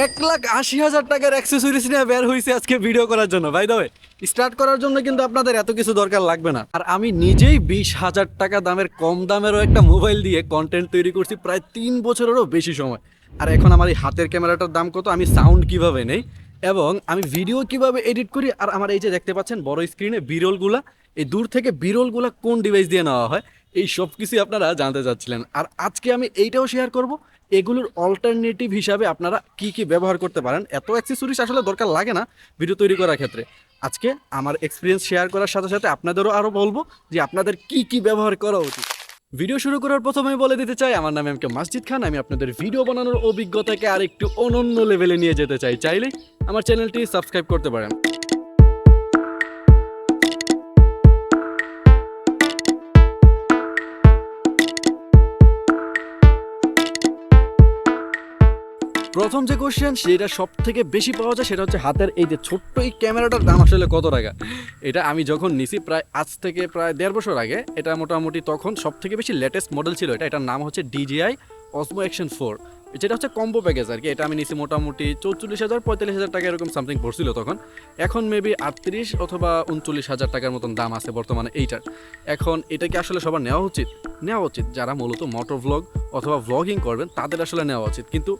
এক লাখ আশি হাজার টাকার অ্যাক্সেসরিজ নিয়ে বের হয়েছে আজকে ভিডিও করার জন্য। ভাই দেবে স্টার্ট করার জন্য কিন্তু আপনাদের এত কিছু দরকার লাগবে না। আর আমি নিজেই বিশ হাজার টাকা দামের কম দামেরও একটা মোবাইল দিয়ে কন্টেন্ট তৈরি করছি প্রায় তিন বছরেরও বেশি সময়। আর এখন আমার এই হাতের ক্যামেরাটার দাম কত? আমি সাউন্ড কীভাবে নেই? এবং আমি ভিডিও কীভাবে এডিট করি? আর আমার এই যে দেখতে পাচ্ছেন, বড় স্ক্রিনে বিরলগুলা, এই দূর থেকে বিরলগুলা কোন ডিভাইস দিয়ে নেওয়া হয়, এই সব কিছুই আপনারা জানতে চাচ্ছিলেন। আর আজকে আমি এইটাও শেয়ার করব। এগুলোর অল্টারনেটিভ হিসাবে আপনারা কি কি ব্যবহার করতে পারেন? এত অ্যাক্সেসরিজ আসলে দরকার লাগে না ভিডিও তৈরি করার ক্ষেত্রে। আজকে আমার এক্সপিরিয়েন্স শেয়ার করার সাথে সাথে আপনাদেরও আরও বলব যে আপনাদের কি কি ব্যবহার করা উচিত। ভিডিও শুরু করার প্রথমেই বলে দিতে চাই, আমার নাম এম কে মাসজিদ খান। আমি আপনাদের ভিডিও বানানোর অভিজ্ঞতাকে আর একটু অনন্য লেভেলে নিয়ে যেতে চাই। চাইলে আমার চ্যানেলটি সাবস্ক্রাইব করতে পারেন। প্রথম যে কোশ্চেন সেটা সব থেকে বেশি পাওয়া যায়, সেটা হচ্ছে হাতের এই যে ছোট্ট এই ক্যামেরাটার দাম আসলে কত টাকা? এটা আমি যখন নিছি প্রায় আজ থেকে প্রায় দেড় বছর আগে, এটা মোটামুটি তখন সব থেকে বেশি লেটেস্ট মডেল ছিল এটা। এটার নাম হচ্ছে ডিজিআই অসমো অ্যাকশন ফোর যেটা হচ্ছে কম্বো প্যাকেজ আর কি। এটা আমি নিছি মোটামুটি চৌচল্লিশ হাজার, পঁয়তাল্লিশ হাজার টাকা এরকম সামথিং পড়ছিল তখন। এখন মেবি আটত্রিশ অথবা উনচল্লিশ হাজার টাকার মতন দাম আছে বর্তমানে এইটার। এখন এটা কি আসলে সবার নেওয়া উচিত? নেওয়া উচিত। যারা মূলত মোটর ভ্লগ অথবা ভ্লগিং করবেন, তাদের আসলে নেওয়া উচিত। কিন্তু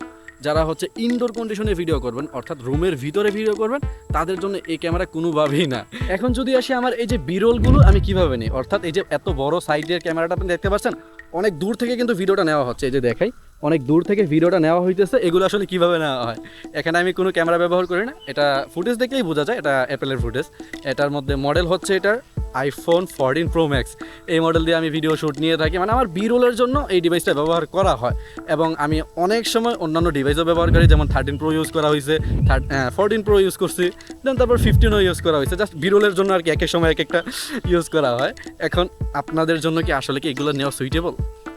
যারা হচ্ছে ইনডোর কন্ডিশনে ভিডিও করবেন, অর্থাৎ রুমের ভিতরে ভিডিও করবেন, তাদের জন্য এই ক্যামেরা কোনোভাবেই না। এখন যদি আসি আমার এই যে বিরলগুলো, আমি কীভাবে নিই? অর্থাৎ এই যে এত বড় সাইজের ক্যামেরাটা আপনি দেখতে পাচ্ছেন, অনেক দূর থেকে কিন্তু ভিডিওটা নেওয়া হচ্ছে। এই যে দেখাই, অনেক দূর থেকে ভিডিওটা নেওয়া হইতেছে, এগুলো আসলে কীভাবে নেওয়া হয়? এখানে আমি কোনো ক্যামেরা ব্যবহার করি না। এটা ফুটেজ দেখলেই বোঝা যায়, এটা অ্যাপেলের ফুটেজ এটার মধ্যে মডেল হচ্ছে এটার। আইফোন ফোরটিন প্রো ম্যাক্স এই মডেল দিয়ে আমি ভিডিও শ্যুট নিয়ে থাকি। মানে আমার বি রোলের জন্য এই ডিভাইসটা ব্যবহার করা হয়। এবং আমি অনেক সময় অন্যান্য ডিভাইসও ব্যবহার করি, যেমন থার্টিন প্রো ইউজ করা হয়েছে থার্ড ফোরটিন প্রো ইউজ করছি দেন তারপর ফিফটিনও ইউজ করা হয়েছে। জাস্ট বি রোলের জন্য আর কি এক এক সময় এক একটা ইউজ করা হয়। এখন আপনাদের জন্য কি আসলে কি এগুলো নেওয়া সুইটেবল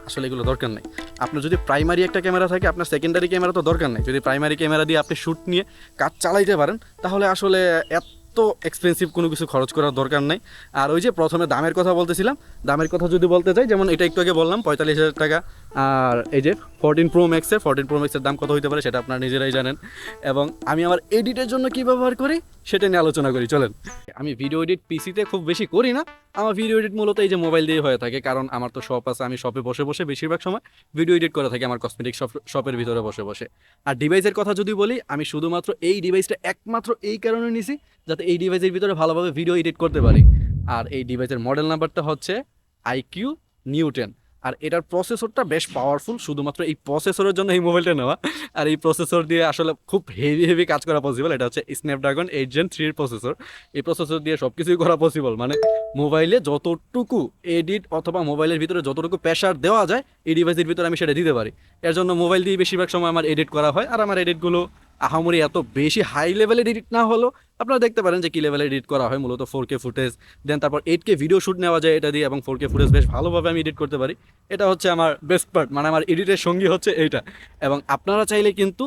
আসলে এগুলো দরকার নেই। আপনার যদি প্রাইমারি একটা ক্যামেরা থাকে, আপনার সেকেন্ডারি ক্যামেরা তো দরকার নেই। যদি প্রাইমারি ক্যামেরা দিয়ে আপনি শ্যুট নিয়ে কাজ চালাইতে পারেন, তাহলে আসলে এত এক্সপেন্সিভ কোনো কিছু খরচ করার দরকার নেই। আর ওই যে প্রথমে দামের কথা বলতেছিলাম, দামের কথা যদি বলতে চাই যেমন এটা একটু আগে বললাম, পঁয়তাল্লিশ হাজার টাকা। আর এই যে ফোরটিন প্রো ম্যাক্সের ফোরটিন প্রো ম্যাক্সের দাম কত হতে পারে সেটা আপনারা নিজেরাই জানেন। এবং আমি আমার এডিটের জন্য কী ব্যবহার করি, সেটা নিয়ে আলোচনা করি, চলেন। আমি ভিডিও এডিট পিসিতে খুব বেশি করি না, আমার ভিডিও এডিট মূলত এই যে মোবাইল দিয়ে হয়ে থাকে, কারণ আমার তো শপ আছে, আমি শপে বসে বসে বেশিরভাগ সময় ভিডিও এডিট করে থাকি, আমার কসমেটিক শপ শপের ভিতরে বসে বসে। আর ডিভাইসের কথা যদি বলি, আমি শুধুমাত্র এই ডিভাইসটা একমাত্র এই কারণে নিছি, যাতে এই ডিভাইসের ভিতরে ভালোভাবে ভিডিও এডিট করতে পারি। আর এই ডিভাইসের মডেল নাম্বারটা হচ্ছে আইকিউ নিউটেন আর এটার প্রসেসরটা বেশ পাওয়ারফুল শুধুমাত্র এই প্রসেসরের জন্য এই মোবাইলটা নেওয়া। আর এই প্রসেসর দিয়ে আসলে খুব হেভি হেভি কাজ করা পসিবল এটা হচ্ছে স্ন্যাপড্রাগন এইট জেন থ্রির প্রসেসর এই প্রসেসর দিয়ে সব কিছুই করা পসিবল মানে মোবাইলে যতটুকু এডিট অথবা মোবাইলের ভিতরে যতটুকু প্রেশার দেওয়া যায়, এই ডিভাইসের ভিতরে আমি সেটা দিতে পারি। এর জন্য মোবাইল দিয়ে বেশিরভাগ সময় আমার এডিট করা হয়, আর আমার এডিটগুলো আহামরি এত বেশি হাই লেভেলের এডিট না হলেও আপনারা দেখতে পারেন যে কী লেভেলে এডিট করা হয়, মূলত ফোর কে ফুটেজ দেন তারপর এইট কে ভিডিও শ্যুট নেওয়া যায় এটা দিয়ে, এবং ফোর কে ফুটেজ বেশ ভালোভাবে আমি এডিট করতে পারি। এটা হচ্ছে আমার বেস্ট পার্ট মানে আমার এডিটের সঙ্গী হচ্ছে এইটা। এবং আপনারা চাইলে কিন্তু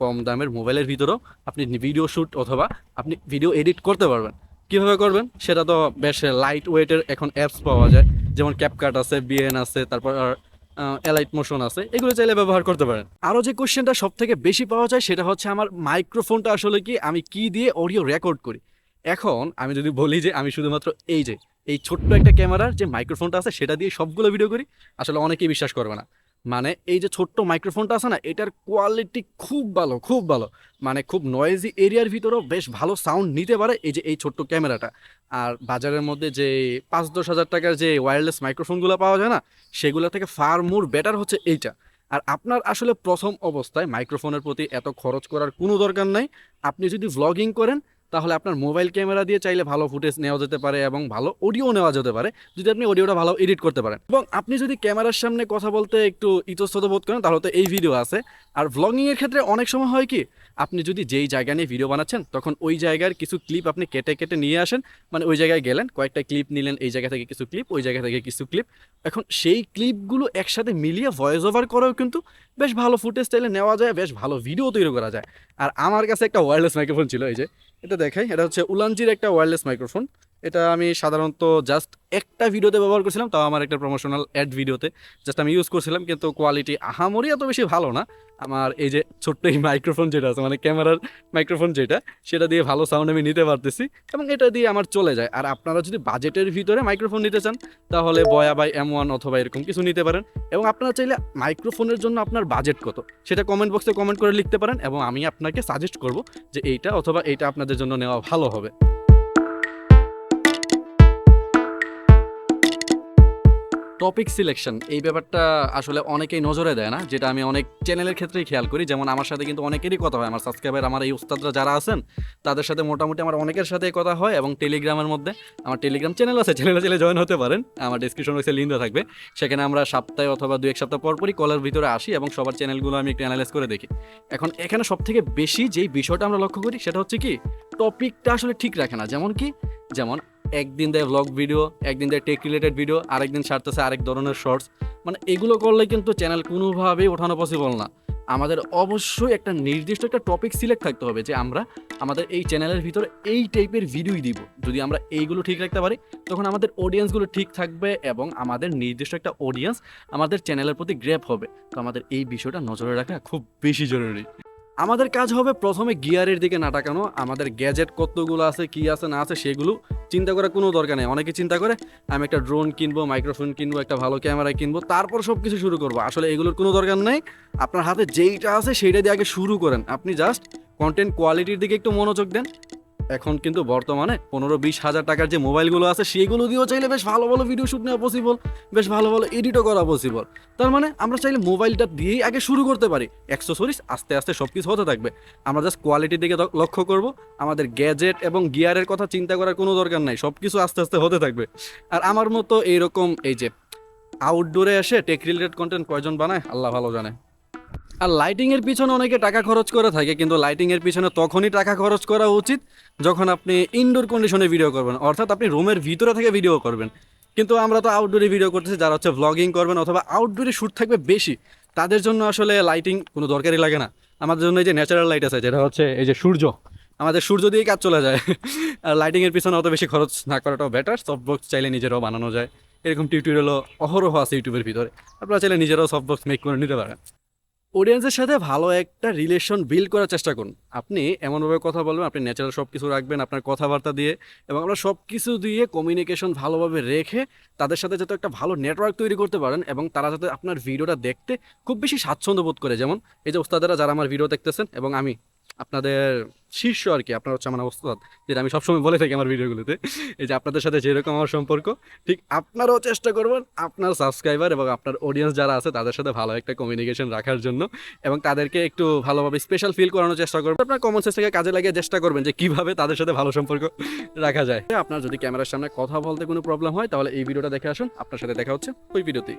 কম দামের মোবাইলের ভিতরেও আপনি ভিডিও শ্যুট অথবা আপনি ভিডিও এডিট করতে পারবেন। কীভাবে করবেন? সেটা তো বেশ লাইট ওয়েটের এখন অ্যাপস পাওয়া যায়। যেমন ক্যাপকাট আছে বিএন আছে, তারপর এলাইট মোশন আছে। এগুলো চাইলে ব্যবহার করতে পারেন। আরও যে কোশ্চেনটা সব থেকে বেশি পাওয়া যায় সেটা হচ্ছে আমার মাইক্রোফোনটা আসলে কি, আমি কি দিয়ে অডিও রেকর্ড করি? এখন আমি যদি বলি যে আমি শুধুমাত্র এই যে, এই ছোট্ট একটা ক্যামেরার যে মাইক্রোফোনটা আছে সেটা দিয়ে সবগুলো ভিডিও করি, আসলে অনেকেই বিশ্বাস করবে না। মানে এই যে ছোট্ট মাইক্রোফোনটা আছে না, এটার কোয়ালিটি খুব ভালো খুব ভালো। মানে খুব নয়েজি এরিয়ার ভিতরেও বেশ ভালো সাউন্ড নিতে পারে এই যে এই ছোট্ট ক্যামেরাটা। আর বাজারের মধ্যে যে পাঁচ দশ হাজার টাকার যে ওয়্যারলেস মাইক্রোফোনগুলো পাওয়া যায় না, সেগুলো থেকে ফার মোর বেটার হচ্ছে এইটা। আর আপনার আসলে প্রথম অবস্থায় মাইক্রোফোনের প্রতি এত খরচ করার কোনো দরকার নাই। আপনি যদি ভ্লগিং করেন তাহলে আপনার মোবাইল ক্যামেরা দিয়ে চাইলে ভালো ফুটেজ নেওয়া যেতে পারে এবং ভালো অডিও নেওয়া যেতে পারে। যদি আপনি অডিওটা ভালো এডিট করতে পারেন। এবং আপনি যদি ক্যামেরার সামনে কথা বলতে একটু ইতস্তত বোধ করেন, তাহলে তো এই ভিডিও আছে। আর ভ্লগিংয়ের ক্ষেত্রে অনেক সময় হয় কি, আপনি যদি যেই জায়গা নিয়ে ভিডিও বানাচ্ছেন, তখন ওই জায়গার কিছু ক্লিপ আপনি কেটে কেটে নিয়ে আসেন। মানে ওই জায়গায় গেলেন, কয়েকটা ক্লিপ নিলেন, এই জায়গা থেকে কিছু ক্লিপ ওই জায়গা থেকে কিছু ক্লিপ এখন সেই ক্লিপগুলো একসাথে মিলিয়ে ভয়েস ওভার করেও কিন্তু বেশ ভালো ফুটেজ চাইলে নেওয়া যায়, বেশ ভালো ভিডিও তৈরি করা যায়। আর আমার কাছে একটা ওয়্যারলেস মাইক্রোফোন ছিল, এই যে। এটা দেখাই, এটা হচ্ছে উলানজির একটা ওয়্যারলেস মাইক্রোফোন এটা আমি সাধারণত জাস্ট একটা ভিডিওতে ব্যবহার করছিলাম, তাও আমার একটা প্রমোশনাল অ্যাড ভিডিওতে জাস্ট আমি ইউজ করছিলাম, কিন্তু কোয়ালিটি আহামরি এত বেশি ভালো না। আমার এই যে ছোট্ট এই মাইক্রোফোন যেটা আছে মানে ক্যামেরার মাইক্রোফোন যেটা, সেটা দিয়ে ভালো সাউন্ড আমি নিতে পারতেছি, এবং এটা দিয়ে আমার চলে যায়। আর আপনারা যদি বাজেটের ভিতরে মাইক্রোফোন নিতে চান, তাহলে বয়া বাই এম ওয়ান অথবা এরকম কিছু নিতে পারেন। এবং আপনারা চাইলে মাইক্রোফোনের জন্য আপনার বাজেট কত, সেটা কমেন্ট বক্সে কমেন্ট করে লিখতে পারেন, এবং আমি আপনাকে সাজেস্ট করব যে এইটা অথবা এইটা আপনাদের জন্য নেওয়া ভালো হবে। টপিক সিলেকশন এই ব্যাপারটা আসলে অনেকেই নজরে দেয় না, যেটা আমি অনেক চ্যানেলের ক্ষেত্রেই খেয়াল করি। যেমন আমার সাথে কিন্তু অনেকেরই কথা হয়, আমার সাবস্ক্রাইবার আমার এই উস্তাদরা যারা আছেন, তাদের সাথে মোটামুটি আমার অনেকের সাথে কথা হয় এবং টেলিগ্রামের মধ্যে আমার টেলিগ্রাম চ্যানেল আছে চ্যানেলে চ্যানেলে জয়েন হতে পারেন। আমার ডিসক্রিপশন বক্সে লিঙ্ক থাকবে। সেখানে আমরা সপ্তাহে অথবা দু এক সপ্তাহ পর পরই কলের ভিতরে আসি এবং সবার চ্যানেলগুলো আমি একটু অ্যানালাইজ করে দেখি। এখন এখানে সব থেকে বেশি যেই বিষয়টা আমরা লক্ষ্য করি, সেটা হচ্ছে কি টপিকটা আসলে ঠিক রাখে না। যেমন কি, যেমন একদিন দেয় ব্লগ ভিডিও একদিন দেয় টেক রিলেটেড ভিডিও আরেকদিন ছাড়তেছে আরেক ধরনের শর্টস মানে এগুলো করলে কিন্তু চ্যানেল কোনোভাবেই ওঠানো পসিবল না। আমাদের অবশ্যই একটা নির্দিষ্ট একটা টপিক সিলেক্ট থাকতে হবে যে আমরা আমাদের এই চ্যানেলের ভিতরে এই টাইপের ভিডিওই দিব। যদি আমরা এইগুলো ঠিক রাখতে পারি, তখন আমাদের অডিয়েন্সগুলো ঠিক থাকবে এবং আমাদের নির্দিষ্ট একটা অডিয়েন্স আমাদের চ্যানেলের প্রতি গ্রেপ হবে। তো আমাদের এই বিষয়টা নজরে রাখা খুব বেশি জরুরি। আমাদের কাজ হবে প্রথমে গিয়ারের দিকে না টাকানো আমাদের গ্যাজেট কতগুলো আছে, কি আছে, না আছে, সেগুলো চিন্তা করার কোনো দরকার নেই। অনেকে চিন্তা করে, আমি একটা ড্রোন কিনবো, মাইক্রোফোন কিনবো, একটা ভালো ক্যামেরা কিনবো, তারপর সব কিছু শুরু করব। আসলে এগুলোর কোনো দরকার নেই। আপনার হাতে যেইটা আছে, সেইটা দিয়ে আগে শুরু করেন। আপনি জাস্ট কন্টেন্ট কোয়ালিটির দিকে একটু মনোযোগ দেন। এখন কিন্তু বর্তমানে পনেরো বিশ হাজার টাকার যে মোবাইলগুলো আছে, সেগুলো দিয়েও চাইলে বেশ ভালো ভালো ভিডিও শ্যুট নেওয়া পসিবল বেশ ভালো ভালো এডিটও করা পসিবল তার মানে আমরা চাইলে মোবাইলটা দিয়েই আগে শুরু করতে পারি। অ্যাক্সেসরিজ আস্তে আস্তে সব কিছু হতে থাকবে। আমরা জাস্ট কোয়ালিটির দিকে লক্ষ্য করব। আমাদের গ্যাজেট এবং গিয়ারের কথা চিন্তা করার কোনো দরকার নাই। সব কিছু আস্তে আস্তে হতে থাকবে। আর আমার মতো এইরকম এই যে আউটডোরে এসে টেক রিলেটেড কন্টেন্ট কয়জন বানায়? আল্লাহ ভালো জানে। আর লাইটিং এর পিছনে অনেকে টাকা খরচ করে থাকে, কিন্তু লাইটিং এর পিছনে তখনই টাকা খরচ করা উচিত যখন আপনি ইনডোর কন্ডিশনে ভিডিও করবেন। অর্থাৎ আপনি রুমের ভিতরে থেকে ভিডিও করবেন। কিন্তু আমরা তো আউটডোরে ভিডিও করতেছি, যারা হচ্ছে ভ্লগিং করবেন অথবা আউটডোরে শ্যুট থাকবে বেশি, তাদের জন্য আসলে লাইটিং কোনো দরকারই লাগে না। আমাদের জন্য এই যে ন্যাচারাল লাইট আছে, যেটা হচ্ছে এই যে সূর্য, আমাদের সূর্য দিয়েই কাজ চলে যায়। আর লাইটিংয়ের পিছনে অত বেশি খরচ না করাটাও বেটার সফট বক্স চাইলে নিজেরাও বানানো যায়। এরকম টিউটোরিয়ালও অহরহ আছে ইউটিউবের ভিতরে। আপনারা চাইলে নিজেরাও সফট বক্স মেক করে নিতে পারেন। অডিয়েন্সের সাথে ভালো একটা রিলেশন বিল্ড করার চেষ্টা করুন। আপনি এমনভাবে কথা বলবেন, আপনি ন্যাচারাল সব কিছু রাখবেন আপনার কথাবার্তা দিয়ে এবং আমরা সব কিছু দিয়ে কমিউনিকেশন ভালোভাবে রেখে তাদের সাথে যাতে একটা ভালো নেটওয়ার্ক তৈরি করতে পারেন এবং তারা যাতে আপনার ভিডিওটা দেখতে খুব বেশি স্বাচ্ছন্দ্য বোধ করে। যেমন এই যে ওস্তাদেরা যারা আমার ভিডিও দেখতেছেন এবং আমি আপনাদের শীর্ষ আর কি, আপনার হচ্ছে আমার ওস্তাদ যেটা আমি সবসময় বলে থাকি আমার ভিডিওগুলোতে, এই যে আপনাদের সাথে যেরকম আমার সম্পর্ক, ঠিক আপনারাও চেষ্টা করবেন আপনার সাবস্ক্রাইবার এবং আপনার অডিয়েন্স যারা আছে, তাদের সাথে ভালো একটা কমিউনিকেশন রাখার জন্য এবং তাদেরকে একটু ভালোভাবে স্পেশাল ফিল করানোর চেষ্টা করবেন। আপনার কমন সেন্সটাকে কাজে লাগিয়ে চেষ্টা করবেন যে কীভাবে তাদের সাথে ভালো সম্পর্ক রাখা যায়। আপনার যদি ক্যামেরার সামনে কথা বলতে কোনো প্রবলেম হয়, তাহলে এই ভিডিওটা দেখে আসুন। আপনার সাথে দেখা হচ্ছে ওই ভিডিওতেই।